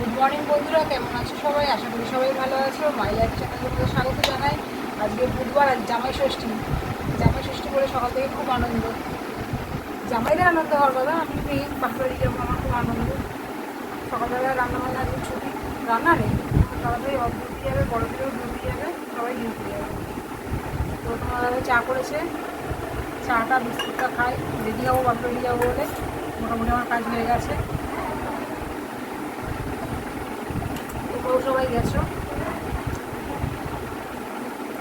Good morning বন্ধুরা, কেমন আছো সবাই? আশা করি সবাই ভালো আছো। মাই লাইফ চ্যানেলের মধ্যে স্বাগত জানাই। আজকে বুধবার আজ জামাই ষষ্ঠী। জামাই ষষ্ঠী বলে সকাল থেকে খুব আনন্দ। জামাইদের আনন্দ হওয়ার কথা, আমি মেয়ে বাপবাড়ি যাব আমার খুব আনন্দ। সকালবেলা রান্না বান্না আজকে ছুটি রান্না নেই। তাড়াতাড়ি অফ ডিউটি যাবে বড় দিকেও ডিউটি যাবে সবাই ডিউটি যাবে তো তোমার চা করেছে। চাটা বিস্কুটটা খাই রেডি হব বাপবাড়ি যাব বলে। মোটামুটি আমার কাজ হয়ে গেছে। সবাই গেছো?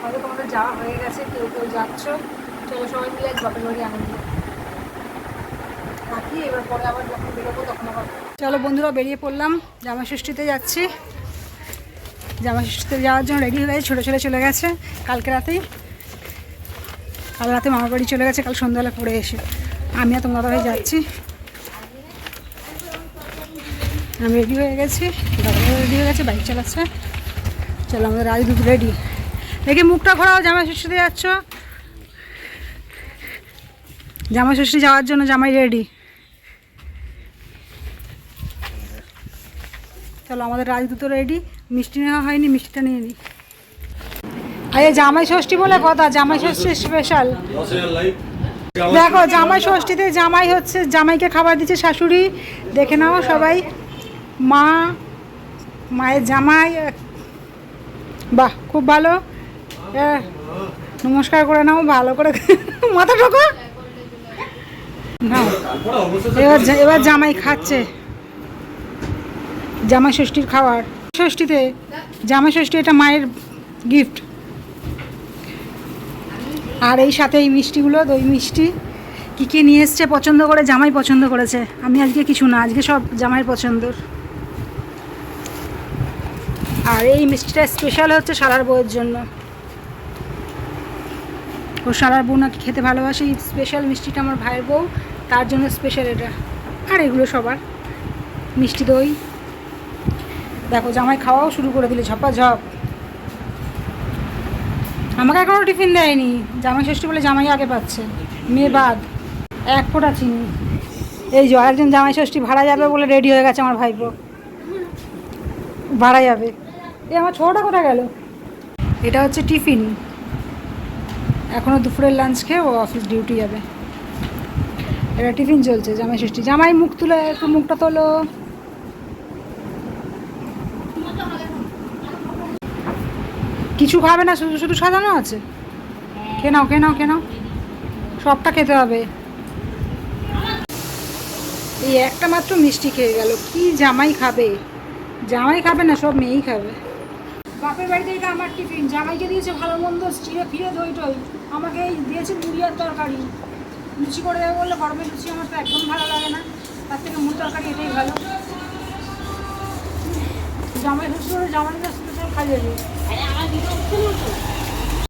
হয়তো তোমাদের যাওয়া হয়ে গেছে, কেউ কেউ যাচ্ছ। চলো সবাই মিলে বাপের বাড়ি আনন্দ রাখি, এবার পরে আবার যখন বেরোবো তখন আবার চলো বন্ধুরা, বেরিয়ে পড়লাম, জামা ষষ্ঠীতে যাচ্ছি। জামা ষষ্ঠীতে যাওয়ার জন্য রেডি হয়ে গেছে ছোটো ছেলে চলে গেছে কালকে রাতেই। কাল রাতে মামার বাড়ি চলে গেছে, কাল সন্ধ্যাবেলা পড়ে এসে। আমি আর তোমার দাদাভাই যাচ্ছি। আমি রেডি হয়ে গেছি। দাদা রেডি হয়ে গেছে বাইক চালাচ্ছে। চলো আমাদের রাজদূত রেডি দেখি মুখটা ঘোরাও, জামাই ষষ্ঠীতে যাচ্ছ? জামাই ষষ্ঠী যাওয়ার জন্য জামাই রেডি চলো, আমাদের রাজদূত রেডি মিষ্টি নেওয়া হয়নি, মিষ্টিটা নিয়ে নিই আরে, জামাই ষষ্ঠী বলে কথা, জামাই ষষ্ঠী স্পেশাল দেখো, জামাই ষষ্ঠীতে জামাই হচ্ছে, জামাইকে খাবার দিচ্ছে শাশুড়ি। দেখে নাও সবাই। মা, মায়ের জামাই বাহ, খুব ভালো। নমস্কার করে নাও, ভালো করে মাথা নাও। এবার এবার জামাই খাচ্ছে। জামাই ষষ্ঠীর খাবার ষষ্ঠীতে জামাই ষষ্ঠী এটা মায়ের গিফট আর এই সাথে এই মিষ্টিগুলো, দই মিষ্টি। কী কী নিয়ে এসছে, পছন্দ করে, জামাই পছন্দ করেছে। আমি আজকে কিছু না, আজকে সব জামাই পছন্দর। আর এই মিষ্টিটা স্পেশাল হচ্ছে সারার বউয়ের জন্য। ও সারার বউ নাকি খেতে ভালোবাসে, এই স্পেশাল মিষ্টিটা আমার ভাইয়ের বউ, তার জন্য স্পেশাল এটা। আর এগুলো সবার। মিষ্টি দই। দেখো, জামাই খাওয়াও শুরু করে দিলে ঝপা ঝপ আমাকে এখনও টিফিন দেয়নি। জামাই ষষ্ঠী বলে জামাই আগে পাচ্ছে। মেয়ে বাদ। এক ফোঁটা চিনি। এই যে একজন জামাই ষষ্ঠী ভাড়া যাবে বলে রেডি হয়ে গেছে আমার ভাইপো। ভাড়া যাবে। এ, আমার ছোটোটা কোথায় গেল? এটা হচ্ছে টিফিন। এখনও দুপুরের লাঞ্চ খেয়ে ও অফিস ডিউটি যাবে। এটা টিফিন চলছে, জামাই ষষ্ঠী। জামাই মুখ তুলে, একটু মুখটা তোলো। কিছু খাবে না, শুধু শুধু সাজানো আছে? খেয়ে নাও খেয়ে নাও খেয়ে নাও। সবটা খেতে হবে। এই একটা মাত্র মিষ্টি খেয়ে গেল। কি জামাই খাবে? জামাই খাবে না, সব মেয়েই খাবে। বাপের বাড়িতে এটা আমার টিফিন। জামাইকে দিয়েছে ভালো মন্দ, চিড়ে ফিরে ধই টই। আমাকে এই দিয়েছে মুড়ি আর তরকারি। লুচি করে দেবে বললে গরমের লুচি আমার তো একদম ভালো লাগে না। তার থেকে মুড়ি তরকারি এটাই ভালো। জামাই শ্বশুর জামাই স্পেশাল খাইয়ে দিই।